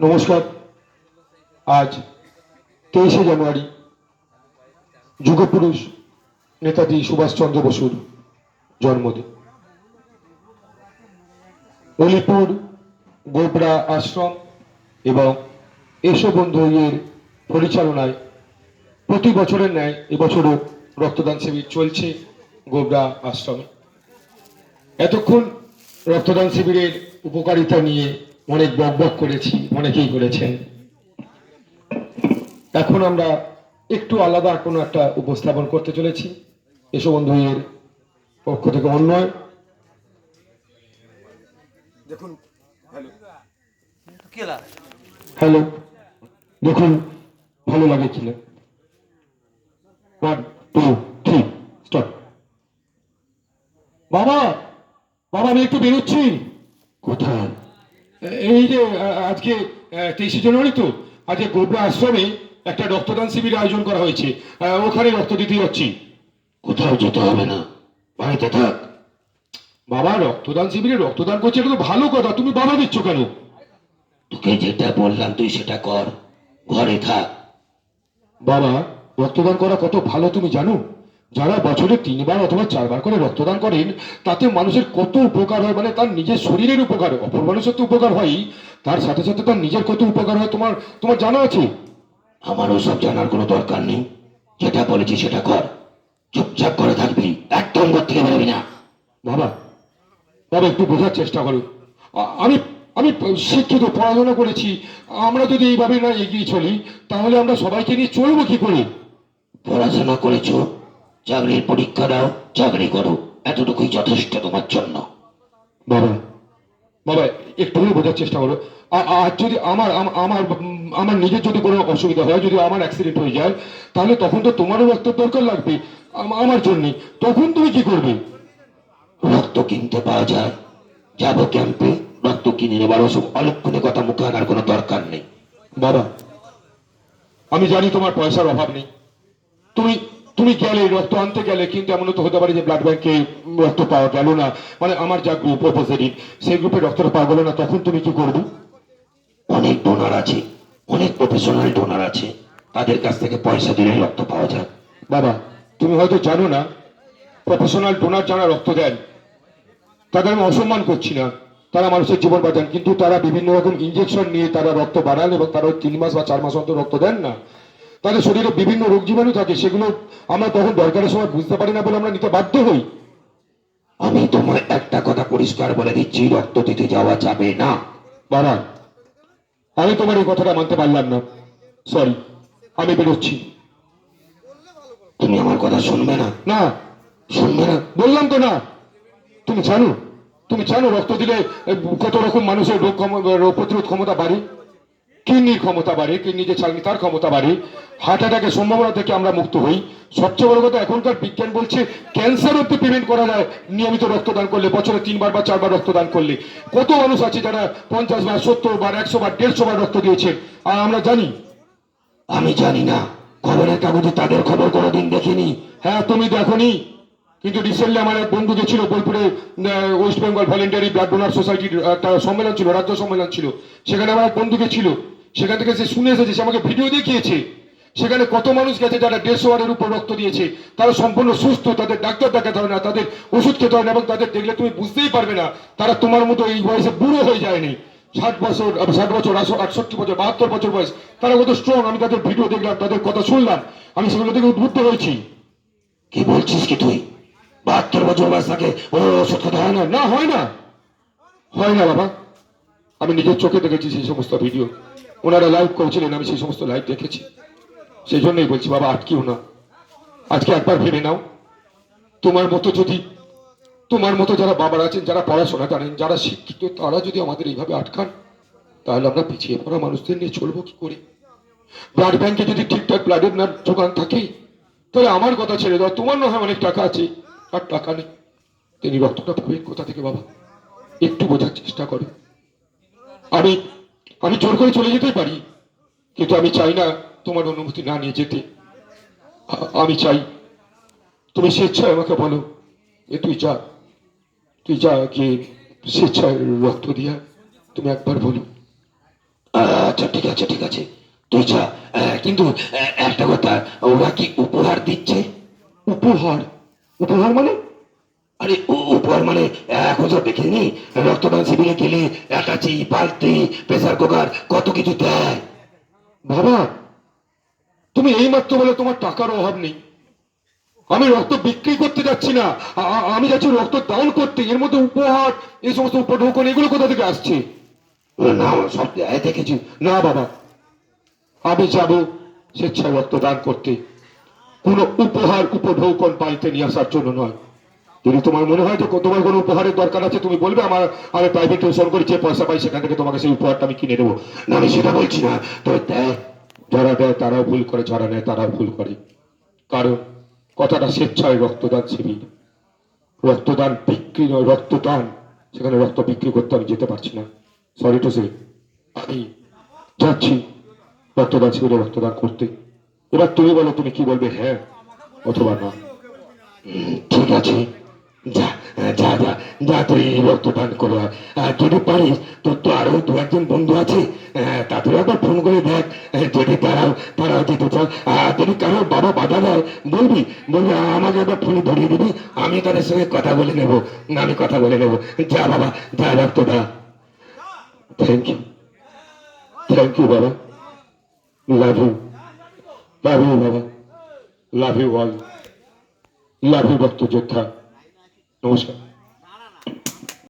নমস্কার। আজ তেইশে জানুয়ারি যুগপুরুষ নেতাজি সুভাষচন্দ্র বসুর জন্মদিন। অলিপুর গোবরা আশ্রম এবং এসো বন্ধুয়ের পরিচালনায় প্রতি বছরের ন্যায় এবছরও রক্তদান শিবির চলছে গোবরা আশ্রমে। এতক্ষণ রক্তদান শিবিরের উপকারিতা নিয়ে অনেক বক বক করেছি অনেকেই করেছেন এখন আমরা একটু আলাদা কোনো একটা উপস্থাপন করতে চলেছি। এসব বন্ধুয়ের পক্ষ থেকে অন্যয়। দেখুন হ্যালো। দেখুন ভালো লাগে কিনা ওয়ান টু থ্রি স্টপ বাবা বাবা আমি একটু বেরোচ্ছি। কোথায়? এই যে আজকে তেইশে জানুয়ারি তো আজকে গোবরা আশ্রমে একটা রক্তদান শিবির আয়োজন করা হয়েছে। ওখানে রক্ত দিতে যাচ্ছি। কোথাও যেতে হবে না। বাড়িতে থাক। বাবা রক্তদান শিবিরে রক্তদান করছে এটা তো ভালো কথা। তুমি বাধা দিচ্ছ কেন? তোকে যেটা বললাম তুই সেটা কর। ঘরে থাক। বাবা রক্তদান করা কত ভালো তুমি জানো? যারা বছরে তিনবার অথবা চারবার করে রক্তদান করেন তাতে মানুষের কত উপকার হয়? মানে তার নিজের শরীরের উপকার হয়। অপর মানুষের তো উপকার হয়ই তার সাথে সাথে তার নিজের কত উপকার হয়? তোমার তোমার জানা আছে? আমার ওসব জানার কোনো দরকার নেই। যেটা বলেছি সেটা কর। চুপচাপ করে থাকবি একদম ঘর থেকে বেরোবি না। বাবা বাবা একটু বোঝার চেষ্টা করো আমি আমি শিক্ষিত পড়াশোনা করেছি। আমরা যদি এইভাবে না এগিয়ে চলি তাহলে আমরা সবাইকে নিয়ে চলবো কি করে? পড়াশোনা করেছ? চাকরির পরীক্ষা দাও চাকরি করো। এতটুকুই যথেষ্ট তোমার জন্য। বাবা বাবা একটু বোঝার চেষ্টা করো। আর যদি আমার আমার আমার নিজের যদি কোনো অসুবিধা হয় যদি আমার অ্যাক্সিডেন্ট হয়ে যায় তাহলে তখন তো তোমারও রক্তের দরকার লাগবে। আমার জন্য। তখন তুমি কি করবে? রক্ত কিনতে পাওয়া যায়। যাব ক্যাম্পে রক্ত কিনে নেবার ওসব অলক্ষণে কথা মুখে আনার কোনো দরকার নেই। বাবা আমি জানি তোমার পয়সার অভাব নেই। তুমি গেলে রক্ত আনতে গেলে, কিন্তু এমন তো হতে পারে যে ব্লাড ব্যাংকে রক্ত পাওয়া গেল না। মানে আমার যা গ্রুপ পজিটিভ সেই গ্রুপে রক্তটা পাওয়া গেল না, তখন তুমি কি করবে? অনেক ডোনার আছে, অনেক প্রফেশনাল ডোনার আছে, তাদের কাছ থেকে পয়সা দিলে রক্ত পাওয়া যায়। বাবা, তুমি হয়তো জানো না প্রফেশনাল ডোনার যারা রক্ত দেন, তাদের আমি অসম্মান করছি না। তারা মানুষের জীবন বাঁচান, কিন্তু তারা বিভিন্ন রকম ইঞ্জেকশন নিয়ে তারা রক্ত বাড়ান এবং তারা তিন মাস বা চার মাস অন্তর রক্ত দেন না। তাদের শরীরে বিভিন্ন রোগ জীবাণু থাকে, সেগুলো আমরা তখন দরকারের সময় বুঝতে পারি না বলে আমরা নিতে বাধ্য হই। আমি তোমায় একটা কথা পরিষ্কার বলে দিচ্ছি, রক্ত দিতে যাওয়া যাবে না। বাবা, আমি তোমার এই কথাটা মানতে পারলাম না। সরি আমি বেরোচ্ছি। তুমি আমার কথা শুনবে না? না। শুনবে না? বললাম তো না। তুমি জানো তুমি জানো রক্ত দিলে কত রকম মানুষের রোগ প্রতিরোধ ক্ষমতা বাড়ে। কিডনির ক্ষমতা বাড়ে কিডনি যে চাকনি তার ক্ষমতা বাড়ে। হার্ট অ্যাটাকের সম্ভাবনা থেকে আমরা মুক্ত হই। সবচেয়ে বড় কথা, এখনকার বিজ্ঞান বলছে ক্যান্সার অব্দি প্রিভেন্ট করা যায়। নিয়মিত রক্তদান করলে, বছরে তিনবার বা চারবার রক্তদান করলে। কত মানুষ আছে যারা পঞ্চাশ বার, সত্তর বার, একশো বার, দেড়শো বার রক্ত দিয়েছে আর আমরা জানি? আমি জানি না। খবরের কাগজে তাদের খবর কোনোদিন দেখিনি। হ্যাঁ তুমি দেখনি? কিন্তু রিসেন্টলি আমার এক বন্ধু গেছিল বোলপুরে West Bengal voluntary blood donor সোসাইটির একটা সম্মেলন ছিল, রাজ্য সম্মেলন ছিল। সেখানে আমার এক বন্ধু গেছিল সেখান থেকে সে শুনে এসেছে, সে আমাকে ভিডিও দেখিয়েছে। সেখানে কত মানুষ গেছে যারা দেড়শো বারের উপর রক্ত দিয়েছে। তারা সম্পূর্ণ সুস্থ, তাদের ডাক্তার দেখাতে হয় না, তাদের ওষুধ খেতে হয় না, এবং তাদের দেখলে তুমি বুঝতেই পারবে না, তারা তোমার মতো এই বয়সে বুড়ো হয়ে যায়নি। ষাট বছর ষাট বছর আটষট্টি বছর, বাহাত্তর বছর বয়স, তারা কত স্ট্রং আমি তাদের ভিডিও দেখলাম, তাদের কথা শুনলাম, আমি সেগুলো থেকে উদ্বুদ্ধ হয়েছি। কি বলছিস কি তুই? বাহাত্তর বছর বয়স থাকে ওষুধ খেতে হয় না? না, হয় না। হয় না বাবা। আমি নিজের চোখে দেখেছি সেই সমস্ত ভিডিও ওনারা লাইভ করেছিলেন, আমি সেই সমস্ত লাইভ দেখেছি। সেই জন্যই বলছি, বাবা, আটকিও না। আজকে একবার ভেবে নাও। তোমার মতো যদি, তোমার মতো যারা বাবার আছেন, যারা পড়াশোনা জানেন, যারা শিক্ষিত, তারা যদি আমাদের এইভাবে আটকান, তাহলে আমরা পিছিয়ে পড়া মানুষদের নিয়ে চলবো কি করে? ব্লাড ব্যাংকে যদি ঠিকঠাক ব্লাডের না যোগান থাকে তাহলে আমার কথা ছেড়ে দাও। তোমার না হয় অনেক টাকা আছে, আর টাকা নেই। তিনি রক্তটা পাবেন কোথা থেকে, বাবা? একটু বোঝার চেষ্টা করো। আমি আমি জোর করে চলে যেতে পারি, কিন্তু আমি চাই না তোমার অনুমতি না নিয়ে যেতে। আমি চাই, তুমি স্বেচ্ছায় আমাকে বলো যে তুই যা তুই যা গিয়ে স্বেচ্ছায় রক্ত দিয়া তুমি একবার বলো। আচ্ছা ঠিক আছে ঠিক আছে, তুই যা। কিন্তু একটা কথা, ওরা কি উপহার দিচ্ছে? উপহার? উপহার মানে? আরে উ- উপহার মানে এখন তো দেখিনি। রক্তদান শিবিরে গেলে অ্যাটাচি বালতি, প্রেসার কুকার, কত কিছু দেয়। বাবা, তুমি এই মাত্র বলে তোমার টাকার অভাব নেই। আমি রক্ত বিক্রি করতে যাচ্ছি না। আমি যাচ্ছি রক্ত দান করতে। এর মধ্যে উপহার, এই সমস্ত উপঢৌকন, এগুলো কোথা থেকে আসছে? না সব দেখেছি। না, বাবা, আমি যাব স্বেচ্ছায় রক্তদান করতে। কোনো উপহার, উপঢৌকন বাড়িতে নিয়ে আসার জন্য নয়। যদি তোমার মনে হয় যে তোমার কোনো উপহারের দরকার আছে, তুমি বলবে আমার, আমি প্রাইভেট টিউশন করি যে পয়সা পাই সেখান থেকে তোমাকে সেই উপহারটা আমি কিনে দেবো। না, আমি সেটা বলছি না। তবে দেয়, যারা দেয় তারাও ভুল করে, যারা নেয় তারাও ভুল করে। কারণ কথাটা স্বেচ্ছায় রক্তদান শিবির। রক্তদান বিক্রি নয়, রক্তদান। সেখানে রক্ত বিক্রি করতে আমি যেতে পারছি না। সরি টু সে আমি যাচ্ছি রক্তদান শিবিরে রক্তদান করতে। এবার তুমি বলো, তুমি কি বলবে? হ্যাঁ অথবা না। ঠিক আছে। যা যা যা যা তুই রক্তদান করে। আয়। আর যদি পারিস তোর তো আরও দু একজন বন্ধু আছে। আহ, তাদেরও একবার ফোন করে দেখ। যদি তারাও তারাও যেতে চায় আর যদি কারোর বাবা বাধা দেয় বলবি বলবি আমাকে একবার ফোনে ধরিয়ে দিবি আমি তাদের সঙ্গে কথা বলে নেব। আমি কথা বলে নেব। যা বাবা যা রক্তদা থ্যাংক ইউ থ্যাংক ইউ বাবা। লাভ ইউ লাভ ইউ বাবা। Love you all love you রক্ত যোদ্ধা। নমস্কার